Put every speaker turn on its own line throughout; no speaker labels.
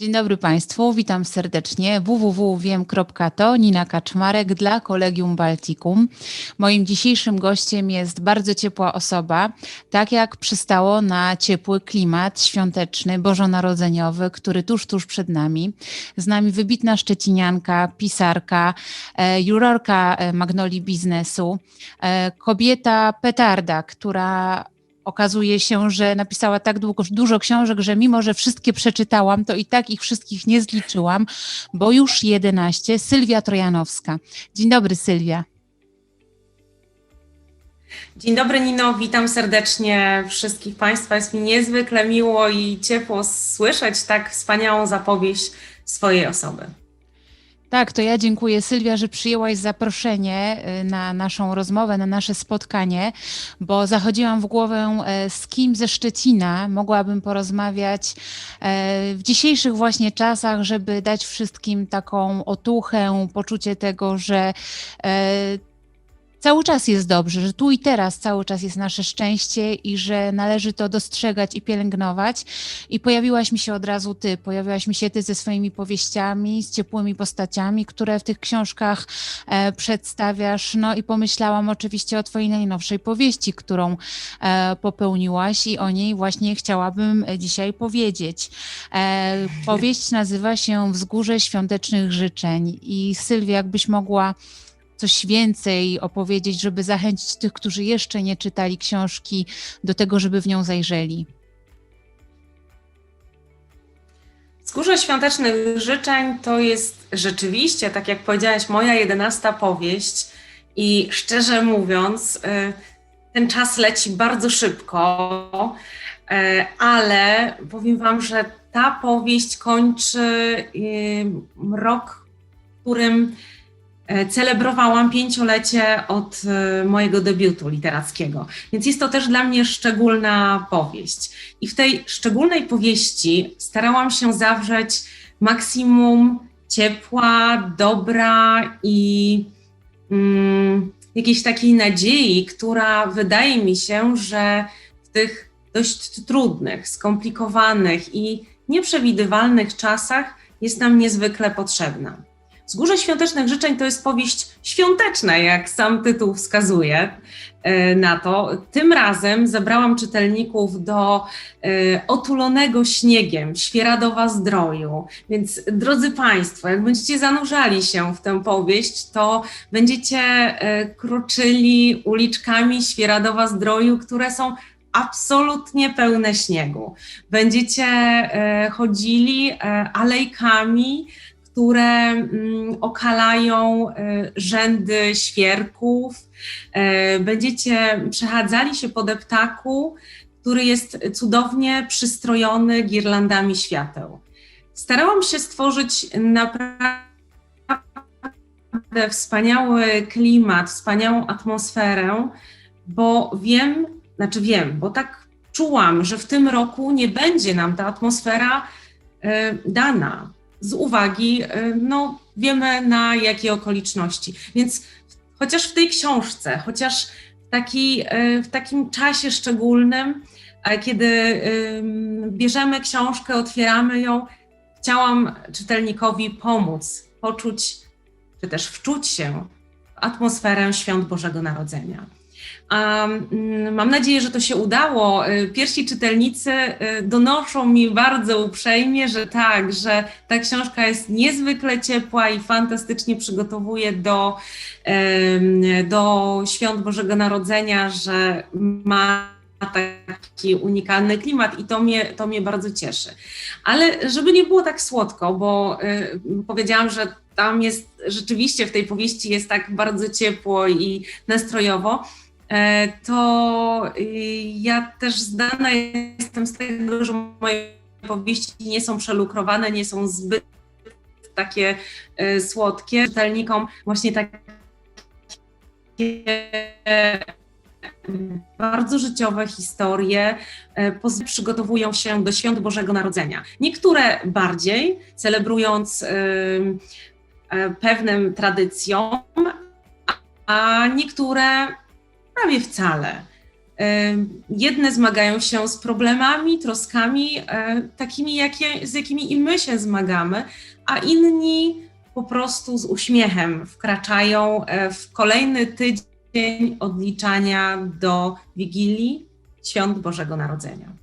Dzień dobry Państwu, witam serdecznie. www.wiem.to Nina Kaczmarek dla Kolegium Baltikum. Moim dzisiejszym gościem jest bardzo ciepła osoba, tak jak przystało na ciepły klimat świąteczny, bożonarodzeniowy, który tuż, tuż przed nami. Z nami wybitna szczecinianka, pisarka, e, jurorka e, Magnolii Biznesu, e, kobieta petarda, która okazuje się, że napisała tak długo, dużo książek, że mimo, że wszystkie przeczytałam, to i tak ich wszystkich nie zliczyłam, bo już 11. Sylwia Trojanowska. Dzień dobry, Sylwia.
Dzień dobry Nino, witam serdecznie wszystkich Państwa. Jest mi niezwykle miło i ciepło słyszeć tak wspaniałą zapowieść swojej osoby.
Tak, to ja dziękuję Sylwia, że przyjęłaś zaproszenie y, na naszą rozmowę, na nasze spotkanie, bo zachodziłam w głowę, e, z kim ze Szczecina mogłabym porozmawiać e, w dzisiejszych właśnie czasach, żeby dać wszystkim taką otuchę, poczucie tego, że e, cały czas jest dobrze, że tu i teraz cały czas jest nasze szczęście i że należy to dostrzegać i pielęgnować. I pojawiłaś mi się od razu ty, pojawiłaś mi się ty ze swoimi powieściami, z ciepłymi postaciami, które w tych książkach e, przedstawiasz. No i pomyślałam oczywiście o twojej najnowszej powieści, którą e, popełniłaś i o niej właśnie chciałabym dzisiaj powiedzieć. E, powieść nazywa się Wzgórze Świątecznych Życzeń i Sylwia, jakbyś mogła coś więcej opowiedzieć, żeby zachęcić tych, którzy jeszcze nie czytali książki, do tego, żeby w nią zajrzeli?
Wzgórze Świątecznych Życzeń to jest rzeczywiście, tak jak powiedziałaś, moja jedenasta powieść i szczerze mówiąc, y, ten czas leci bardzo szybko, y, ale powiem Wam, że ta powieść kończy y, rok, w którym celebrowałam pięciolecie od e, mojego debiutu literackiego. Więc jest to też dla mnie szczególna powieść. I w tej szczególnej powieści starałam się zawrzeć maksimum ciepła, dobra i mm, jakiejś takiej nadziei, która wydaje mi się, że w tych dość trudnych, skomplikowanych i nieprzewidywalnych czasach jest nam niezwykle potrzebna. Wzgórze Świątecznych Życzeń to jest powieść świąteczna, jak sam tytuł wskazuje e, na to. Tym razem zabrałam czytelników do e, otulonego śniegiem Świeradowa Zdroju. Więc drodzy Państwo, jak będziecie zanurzali się w tę powieść, to będziecie e, kroczyli uliczkami Świeradowa Zdroju, które są absolutnie pełne śniegu. Będziecie chodzili alejkami, które mm, okalają e, rzędy świerków. E, będziecie przechadzali się po deptaku, który jest cudownie przystrojony girlandami świateł. Starałam się stworzyć naprawdę wspaniały klimat, wspaniałą atmosferę, bo wiem, znaczy wiem, bo tak czułam, że w tym roku nie będzie nam ta atmosfera e, dana z uwagi, y, no wiemy na jakie okoliczności. Więc chociaż w tej książce, chociaż w, taki, y, w takim czasie szczególnym, kiedy bierzemy książkę, otwieramy ją, chciałam czytelnikowi pomóc, poczuć, czy też wczuć się w atmosferę świąt Bożego Narodzenia. Mm, mam nadzieję, że to się udało. Y, pierwsi czytelnicy y, donoszą mi bardzo uprzejmie, że tak, że ta książka jest niezwykle ciepła i fantastycznie przygotowuje do, do świąt Bożego Narodzenia, że ma taki unikalny klimat i to mnie, to mnie bardzo cieszy. Ale żeby nie było tak słodko, bo y, powiedziałam, że tam jest rzeczywiście w tej powieści jest tak bardzo ciepło i nastrojowo, to y, ja też zdana jestem z tego, że moje powieści nie są przelukrowane, nie są zbyt takie e, słodkie. Czytelnikom właśnie takie bardzo życiowe historie e, przygotowują się do świąt Bożego Narodzenia. Niektóre bardziej, celebrując pewnym tradycjom, a niektóre prawie wcale. Jedne zmagają się z problemami, troskami, e, takimi, jakie, z jakimi i my się zmagamy, a inni po prostu z uśmiechem wkraczają e, w kolejny tydzień odliczania do Wigilii Świąt Bożego Narodzenia.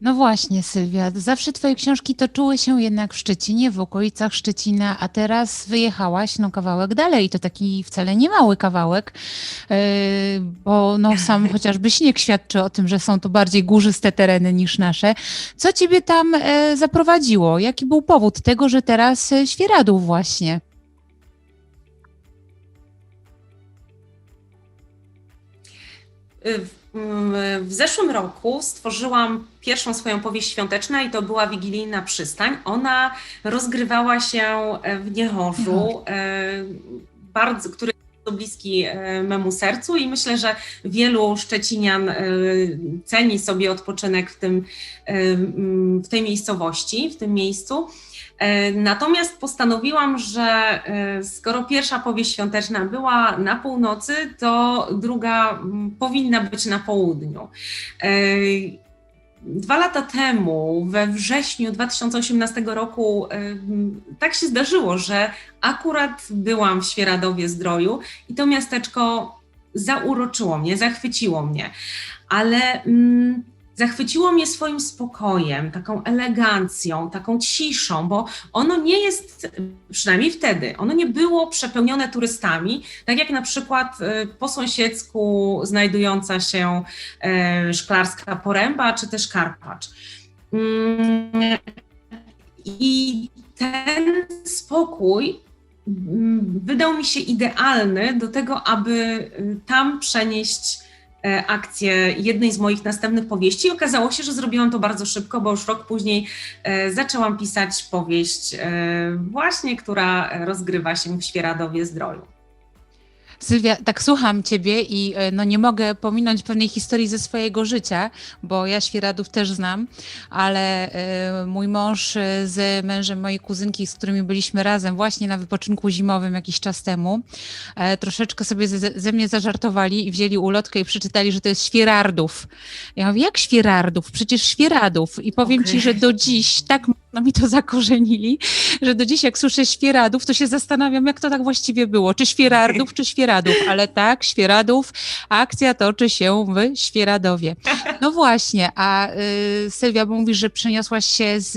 No właśnie, Sylwia, zawsze twoje książki toczyły się jednak w Szczecinie, w okolicach Szczecina, a teraz wyjechałaś no kawałek dalej i to taki wcale nie mały kawałek, yy, bo no sam chociażby śnieg świadczy o tym, że są to bardziej górzyste tereny niż nasze. Co ciebie tam e, zaprowadziło? Jaki był powód tego, że teraz e, Świeradów właśnie?
W, zeszłym roku stworzyłam pierwszą swoją powieść świąteczną i to była Wigilijna Przystań. Ona rozgrywała się w Niechorzu, e, bardzo, który jest bardzo bliski e, memu sercu i myślę, że wielu Szczecinian e, ceni sobie odpoczynek w, tym, e, w tej miejscowości, w tym miejscu. E, Natomiast postanowiłam, że e, skoro pierwsza powieść świąteczna była na północy, to druga mm, powinna być na południu. E, Dwa lata temu, we wrześniu 2018 roku, tak się zdarzyło, że akurat byłam w Świeradowie Zdroju i to miasteczko zauroczyło mnie, zachwyciło mnie, ale mm, zachwyciło mnie swoim spokojem, taką elegancją, taką ciszą, bo ono nie jest, przynajmniej wtedy, ono nie było przepełnione turystami, tak jak na przykład e, po sąsiedzku znajdująca się e, szklarska poręba czy też Karpacz. Mm, I ten spokój mm, wydał mi się idealny do tego, aby y, tam przenieść akcję jednej z moich następnych powieści. I okazało się, że zrobiłam to bardzo szybko, bo już rok później e, zaczęłam pisać powieść, e, właśnie która rozgrywa się w Świeradowie Zdroju.
Sylwia, tak słucham ciebie i e, no nie mogę pominąć pewnej historii ze swojego życia, bo ja Świeradów też znam, ale e, mój mąż e, z mężem mojej kuzynki, z którymi byliśmy razem właśnie na wypoczynku zimowym jakiś czas temu, troszeczkę sobie ze, ze mnie zażartowali i wzięli ulotkę i przeczytali, że to jest Świerardów. Ja mówię, jak Świerardów? Przecież Świeradów. I powiem ci,
Okej.
że do dziś tak no mi to zakorzenili, że do dziś jak słyszę Świeradów, to się zastanawiam, jak to tak właściwie było. Czy Świeradów, czy Świeradów, ale tak, Świeradów, akcja toczy się w Świeradowie. No właśnie, a y, Sylwia, bo mówisz, że przeniosłaś się z,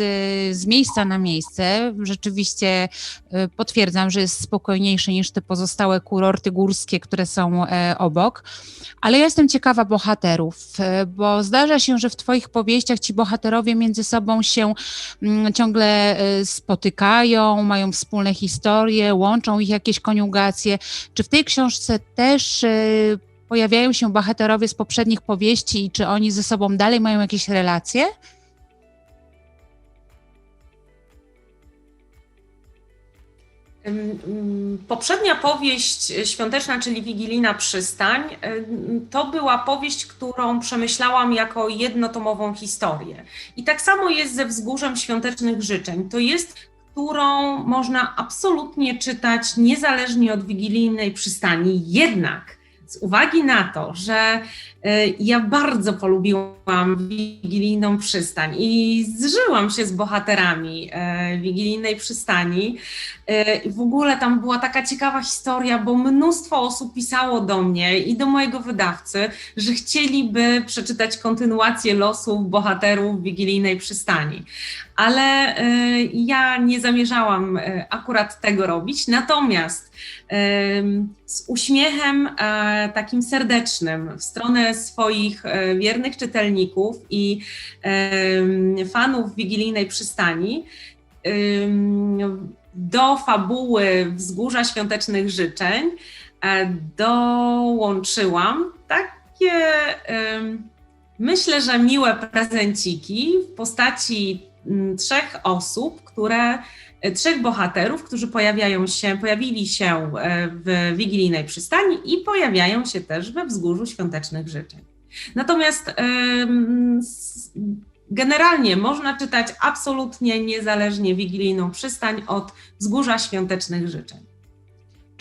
z miejsca na miejsce. Rzeczywiście y, potwierdzam, że jest spokojniejszy niż te pozostałe kurorty górskie, które są e, obok. Ale ja jestem ciekawa bohaterów, e, bo zdarza się, że w Twoich powieściach ci bohaterowie między sobą się mm, ciągle e, spotykają, mają wspólne historie, łączą ich jakieś koniugacje. Czy w tej książce też e, pojawiają się bohaterowie z poprzednich powieści i czy oni ze sobą dalej mają jakieś relacje?
Poprzednia powieść świąteczna, czyli Wigilijna Przystań, to była powieść, którą przemyślałam jako jednotomową historię. I tak samo jest ze Wzgórzem Świątecznych Życzeń. To jest, którą można absolutnie czytać niezależnie od Wigilijnej Przystani. Jednak z uwagi na to, że ja bardzo polubiłam Wigilijną Przystań i zżyłam się z bohaterami e, Wigilijnej Przystani, E, w ogóle tam była taka ciekawa historia, bo mnóstwo osób pisało do mnie i do mojego wydawcy, że chcieliby przeczytać kontynuację losów bohaterów Wigilijnej Przystani. Ale e, ja nie zamierzałam e, akurat tego robić. Natomiast z uśmiechem e, takim serdecznym w stronę swoich e, wiernych czytelników i fanów Wigilijnej Przystani. Do fabuły Wzgórza Świątecznych Życzeń e, dołączyłam takie, myślę, że miłe prezenciki w postaci trzech osób, które, trzech bohaterów, którzy pojawiają się, pojawili się e, w Wigilijnej Przystani i pojawiają się też we Wzgórzu Świątecznych Życzeń. Natomiast generalnie można czytać absolutnie niezależnie Wigilijną Przystań od Wzgórza Świątecznych Życzeń.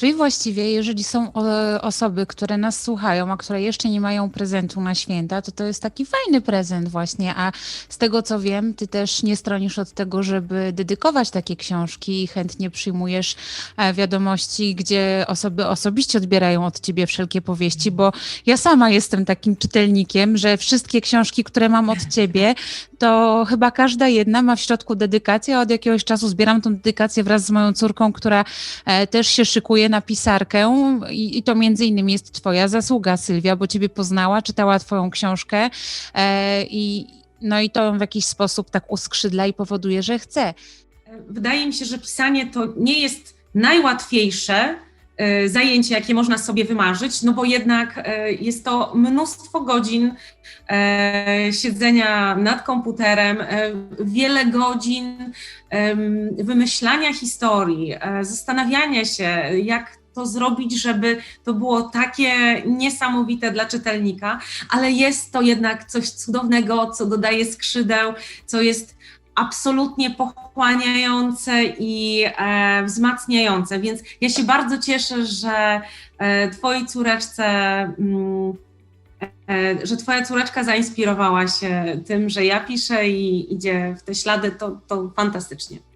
Czyli właściwie, jeżeli są o, osoby, które nas słuchają, a które jeszcze nie mają prezentu na święta, to to jest taki fajny prezent właśnie, a z tego co wiem, ty też nie stronisz od tego, żeby dedykować takie książki i chętnie przyjmujesz e, wiadomości, gdzie osoby osobiście odbierają od ciebie wszelkie powieści, bo ja sama jestem takim czytelnikiem, że wszystkie książki, które mam od ciebie, to chyba każda jedna ma w środku dedykację, od jakiegoś czasu zbieram tą dedykację wraz z moją córką, która e, też się szykuje na pisarkę i, i to między innymi jest twoja zasługa, Sylwia, bo ciebie poznała, czytała twoją książkę e, i no i to w jakiś sposób tak uskrzydla i powoduje, że chce.
Wydaje mi się, że pisanie to nie jest najłatwiejsze zajęcie, jakie można sobie wymarzyć, no bo jednak e, jest to mnóstwo godzin e, siedzenia nad komputerem, e, wiele godzin wymyślania historii, e, zastanawiania się, jak to zrobić, żeby to było takie niesamowite dla czytelnika, ale jest to jednak coś cudownego, co dodaje skrzydeł, co jest absolutnie pochłaniające i e, wzmacniające. Więc ja się bardzo cieszę, że e, Twojej córeczce. Mm, e, że twoja córeczka zainspirowała się tym, że ja piszę i idzie w te ślady, to, to fantastycznie.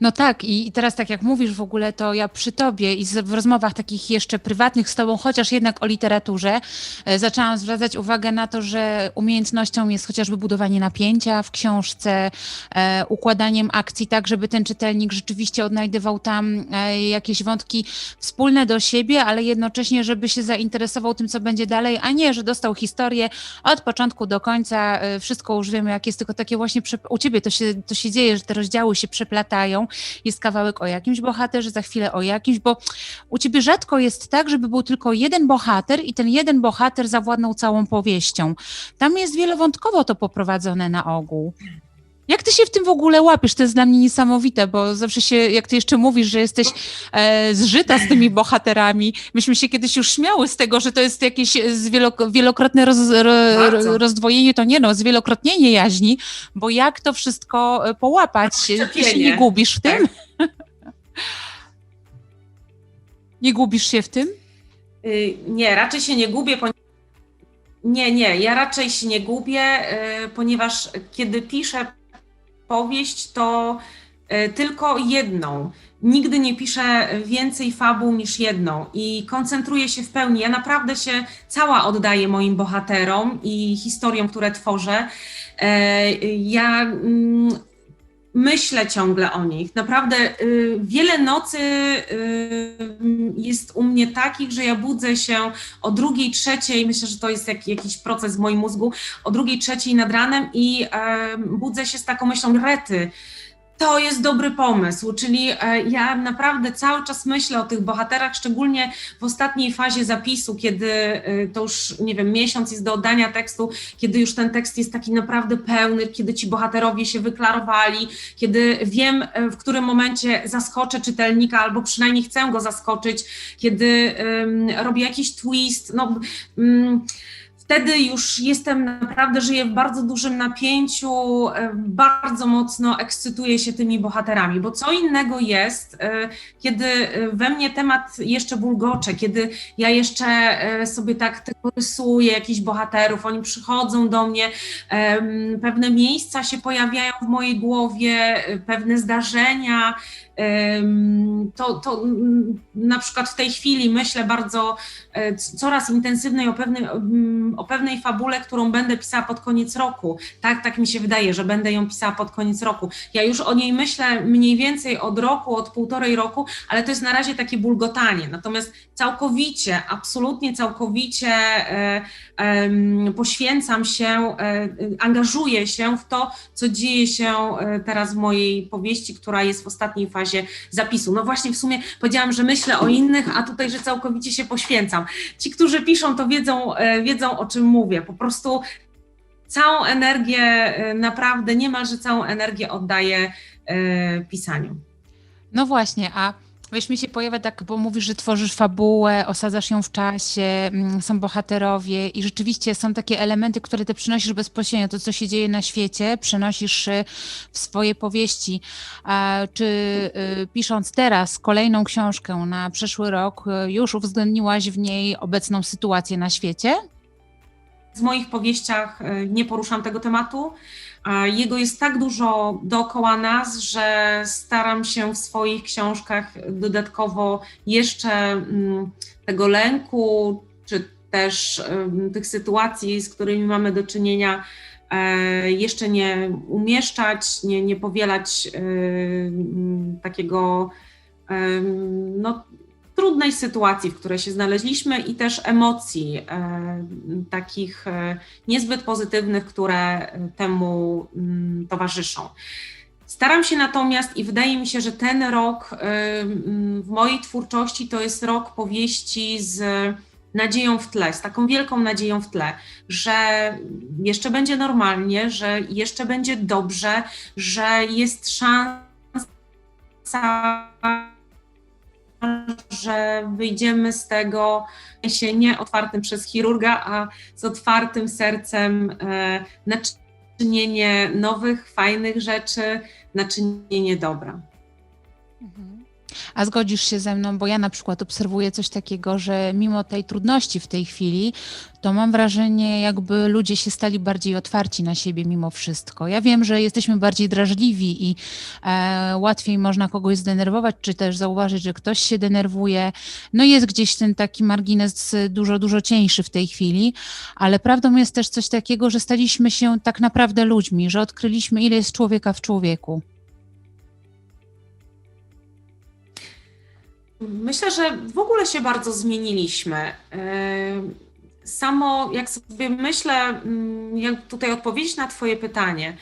No tak, i teraz tak jak mówisz w ogóle, to ja przy tobie i w rozmowach takich jeszcze prywatnych z tobą, chociaż jednak o literaturze, e, zaczęłam zwracać uwagę na to, że umiejętnością jest chociażby budowanie napięcia w książce, e, układaniem akcji tak, żeby ten czytelnik rzeczywiście odnajdywał tam e, jakieś wątki wspólne do siebie, ale jednocześnie, żeby się zainteresował tym, co będzie dalej, a nie, że dostał historię od początku do końca, wszystko już wiemy, jak jest, tylko takie właśnie, u ciebie to się, to się dzieje, że te rozdziały się przeplatają, jest kawałek o jakimś bohaterze, za chwilę o jakimś, bo u ciebie rzadko jest tak, żeby był tylko jeden bohater i ten jeden bohater zawładnął całą powieścią. Tam jest wielowątkowo to poprowadzone na ogół. Jak ty się w tym w ogóle łapiesz? To jest dla mnie niesamowite, bo zawsze się, jak ty jeszcze mówisz, że jesteś e, zżyta z tymi bohaterami, myśmy się kiedyś już śmiały z tego, że to jest jakieś zwielok- wielokrotne roz, ro, rozdwojenie, to nie no, zwielokrotnienie jaźni, bo jak to wszystko e, połapać? Ty się nie gubisz w tym?
Tak.
Nie gubisz się w tym?
Y, Nie, raczej się nie gubię. Ponieważ... Nie, nie, ja raczej się nie gubię, y, ponieważ kiedy piszę powieść, to y, tylko jedną. Nigdy nie piszę więcej fabuł niż jedną i koncentruję się w pełni. Ja naprawdę się cała oddaję moim bohaterom i historiom, które tworzę. E, Ja mm, myślę ciągle o nich. Naprawdę y, wiele nocy y, jest u mnie takich, że ja budzę się o drugiej, trzeciej, myślę, że to jest jak, jakiś proces w moim mózgu, o drugiej, trzeciej nad ranem i e, budzę się z taką myślą, rety, to jest dobry pomysł, czyli e, ja naprawdę cały czas myślę o tych bohaterach, szczególnie w ostatniej fazie zapisu, kiedy e, to już, nie wiem, miesiąc jest do oddania tekstu, kiedy już ten tekst jest taki naprawdę pełny, kiedy ci bohaterowie się wyklarowali, kiedy wiem, e, w którym momencie zaskoczę czytelnika, albo przynajmniej chcę go zaskoczyć, kiedy em, robię jakiś twist, no... mm, Wtedy już jestem naprawdę, żyję w bardzo dużym napięciu, e, bardzo mocno ekscytuję się tymi bohaterami, bo co innego jest, e, kiedy e, we mnie temat jeszcze bulgocze, kiedy ja jeszcze sobie tak tylko rysuję jakichś bohaterów, oni przychodzą do mnie, pewne miejsca się pojawiają w mojej głowie, pewne zdarzenia. To, to na przykład w tej chwili myślę bardzo e, coraz intensywniej o pewnej, mm, o pewnej fabule, którą będę pisała pod koniec roku. Tak, tak mi się wydaje, że będę ją pisała pod koniec roku. Ja już o niej myślę mniej więcej od roku, od półtorej roku, ale to jest na razie takie bulgotanie. Natomiast całkowicie, absolutnie całkowicie e, poświęcam się, e, angażuję się w to, co dzieje się teraz w mojej powieści, która jest w ostatniej fazie zapisu. No właśnie w sumie powiedziałam, że myślę o innych, a tutaj, że całkowicie się poświęcam. Ci, którzy piszą, to wiedzą, e, wiedzą o czym mówię. Po prostu całą energię, e, naprawdę niemalże całą energię oddaję e, pisaniu.
No właśnie, a Wiesz, mi się pojawia tak, bo mówisz, że tworzysz fabułę, osadzasz ją w czasie, mm, są bohaterowie i rzeczywiście są takie elementy, które ty przynosisz bezpośrednio, to co się dzieje na świecie, przenosisz y, w swoje powieści. A czy y, pisząc teraz kolejną książkę na przyszły rok, y, już uwzględniłaś w niej obecną sytuację na świecie?
W moich powieściach e, nie poruszam tego tematu. a Jego jest tak dużo dookoła nas, że staram się w swoich książkach dodatkowo jeszcze mm, tego lęku, czy też tych sytuacji, z którymi mamy do czynienia, e, jeszcze nie umieszczać, nie, nie powielać e, takiego no, trudnej sytuacji, w której się znaleźliśmy i też emocji e, takich e, niezbyt pozytywnych, które temu mm, towarzyszą. Staram się natomiast i wydaje mi się, że ten rok e, w mojej twórczości to jest rok powieści z nadzieją w tle, z taką wielką nadzieją w tle, że jeszcze będzie normalnie, że jeszcze będzie dobrze, że jest szansa że wyjdziemy z tego się nie otwartym przez chirurga, a z otwartym sercem e, na czynienie nowych, fajnych rzeczy, na czynienie dobra.
A zgodzisz się ze mną, bo ja na przykład obserwuję coś takiego, że mimo tej trudności w tej chwili, to mam wrażenie, jakby ludzie się stali bardziej otwarci na siebie mimo wszystko. Ja wiem, że jesteśmy bardziej drażliwi i e, łatwiej można kogoś zdenerwować, czy też zauważyć, że ktoś się denerwuje. No jest gdzieś ten taki margines dużo, dużo cieńszy w tej chwili, ale prawdą jest też coś takiego, że staliśmy się tak naprawdę ludźmi, że odkryliśmy, ile jest człowieka w człowieku.
Myślę, że w ogóle się bardzo zmieniliśmy. E, Samo jak sobie myślę, mm, jak tutaj odpowiedzieć na Twoje pytanie,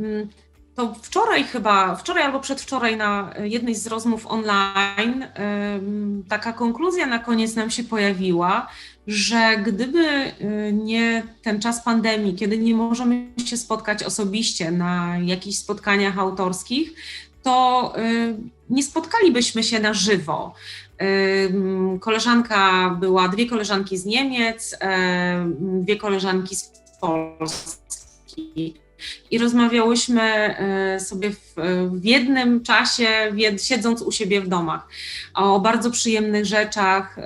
mm, to wczoraj chyba, wczoraj albo przedwczoraj na jednej z rozmów online, em, taka konkluzja na koniec nam się pojawiła, że gdyby y, nie ten czas pandemii, kiedy nie możemy się spotkać osobiście na jakichś spotkaniach autorskich, to y, nie spotkalibyśmy się na żywo. Koleżanka była, dwie koleżanki z Niemiec, em, dwie koleżanki z Polski. I rozmawiałyśmy y, sobie w, w jednym czasie, siedząc u siebie w domach, o bardzo przyjemnych rzeczach, y,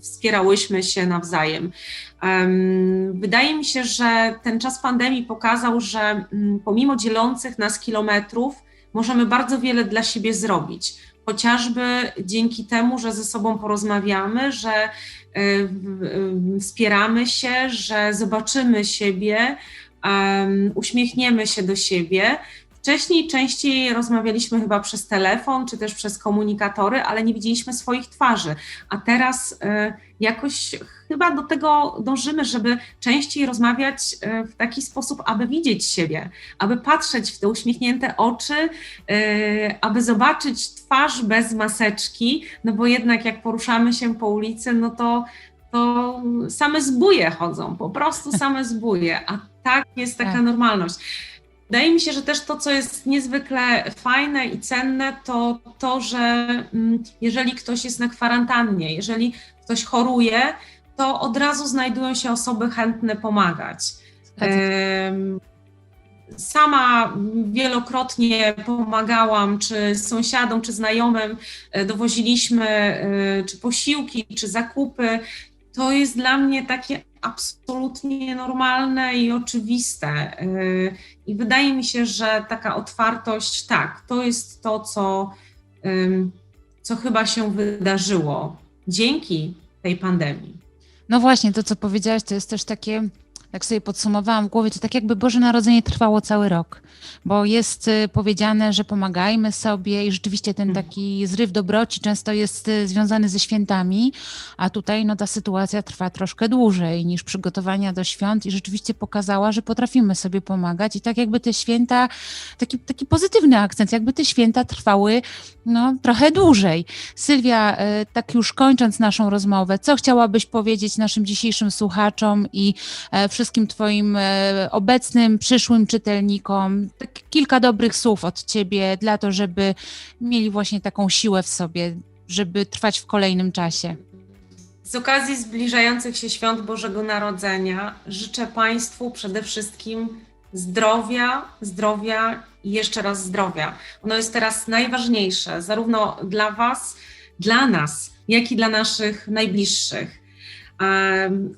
wspierałyśmy się nawzajem. Em, Wydaje mi się, że ten czas pandemii pokazał, że mm, pomimo dzielących nas kilometrów, możemy bardzo wiele dla siebie zrobić. Chociażby dzięki temu, że ze sobą porozmawiamy, że w- y, wspieramy się, że zobaczymy siebie, em, uśmiechniemy się do siebie. Wcześniej częściej rozmawialiśmy chyba przez telefon czy też przez komunikatory, ale nie widzieliśmy swoich twarzy. A teraz y, jakoś chyba do tego dążymy, żeby częściej rozmawiać y, w taki sposób, aby widzieć siebie, aby patrzeć w te uśmiechnięte oczy, y, aby zobaczyć twarz bez maseczki, no bo jednak jak poruszamy się po ulicy, no to, to same zbóje chodzą, po prostu same zbóje, a tak jest taka
Tak.
normalność. Wydaje mi się, że też to, co jest niezwykle fajne i cenne, to to, że mm, jeżeli ktoś jest na kwarantannie, jeżeli ktoś choruje, to od razu znajdują się osoby chętne pomagać. Em, Sama wielokrotnie pomagałam, czy sąsiadom, czy znajomym, e, dowoziliśmy e, czy posiłki, czy zakupy. To jest dla mnie takie absolutnie normalne i oczywiste. E, I wydaje mi się, że taka otwartość, tak, to jest to, co, co chyba się wydarzyło dzięki tej pandemii.
No właśnie, to co powiedziałaś, to jest też takie, tak sobie podsumowałam w głowie, to tak jakby Boże Narodzenie trwało cały rok, bo jest y, powiedziane, że pomagajmy sobie i rzeczywiście ten
Mhm.
taki zryw dobroci często jest y, związany ze świętami, a tutaj no ta sytuacja trwa troszkę dłużej niż przygotowania do świąt i rzeczywiście pokazała, że potrafimy sobie pomagać i tak jakby te święta, taki, taki pozytywny akcent, jakby te święta trwały no trochę dłużej. Sylwia, y, tak już kończąc naszą rozmowę, co chciałabyś powiedzieć naszym dzisiejszym słuchaczom i e, wszystkim Twoim e, obecnym, przyszłym czytelnikom? Tak kilka dobrych słów od Ciebie dla to, żeby mieli właśnie taką siłę w sobie żeby trwać w kolejnym czasie.
Z okazji zbliżających się świąt Bożego Narodzenia życzę Państwu przede wszystkim zdrowia, zdrowia i jeszcze raz zdrowia. Ono jest teraz najważniejsze, zarówno dla Was, dla nas, jak i dla naszych najbliższych.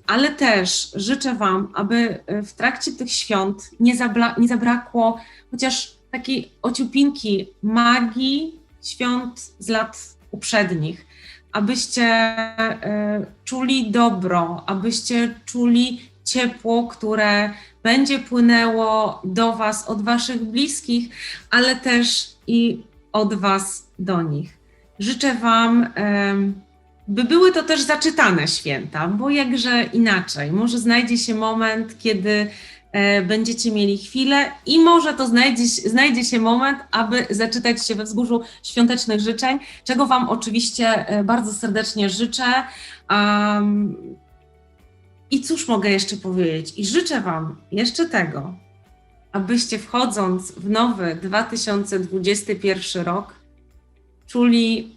Ale też życzę Wam, aby e, w trakcie tych świąt nie, zabla- nie zabrakło chociaż takiej ociupinki magii świąt z lat uprzednich abyście e, czuli dobro, abyście czuli ciepło, które będzie płynęło do Was od Waszych bliskich, ale też i od Was do nich. Życzę Wam, by były to też zaczytane święta, bo jakże inaczej. Może znajdzie się moment, kiedy e, będziecie mieli chwilę i może to znajdzie, znajdzie się moment, aby zaczytać się we wzgórzu świątecznych życzeń, czego Wam oczywiście e, bardzo serdecznie życzę. Um, I cóż mogę jeszcze powiedzieć? I życzę Wam jeszcze tego, abyście wchodząc w nowy 2021 rok, czuli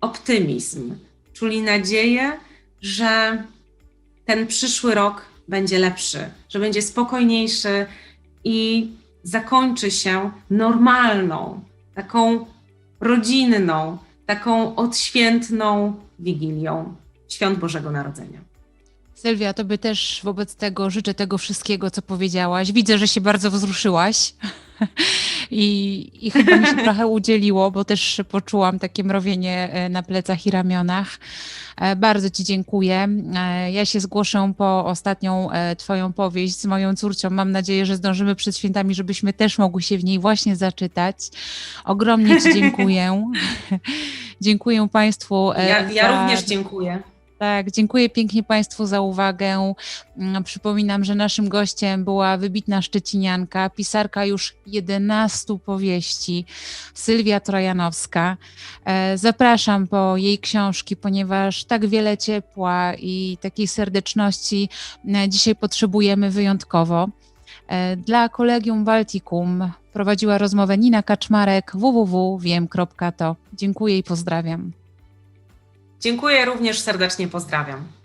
optymizm, czuli nadzieję, że ten przyszły rok będzie lepszy, że będzie spokojniejszy i zakończy się normalną, taką rodzinną, taką odświętną wigilią Świąt Bożego Narodzenia.
Sylwia, tobie też wobec tego życzę tego wszystkiego, co powiedziałaś. Widzę, że się bardzo wzruszyłaś i, i chyba mi się trochę udzieliło, bo też poczułam takie mrowienie e, na plecach i ramionach. E, Bardzo Ci dziękuję. E, Ja się zgłoszę po ostatnią Twoją powieść z moją córcią. Mam nadzieję, że zdążymy przed świętami, żebyśmy też mogły się w niej właśnie zaczytać. Ogromnie Ci dziękuję. dziękuję Państwu.
Ja, ja
za-
również dziękuję.
Tak, dziękuję pięknie Państwu za uwagę. Mm, Przypominam, że naszym gościem była wybitna szczecinianka, pisarka już 11 powieści, Sylwia Trojanowska. E, Zapraszam po jej książki, ponieważ tak wiele ciepła i takiej serdeczności e, dzisiaj potrzebujemy wyjątkowo. E, Dla Kolegium Baltikum prowadziła rozmowę Nina Kaczmarek www.wiem.to. Dziękuję i pozdrawiam.
Dziękuję również serdecznie, pozdrawiam.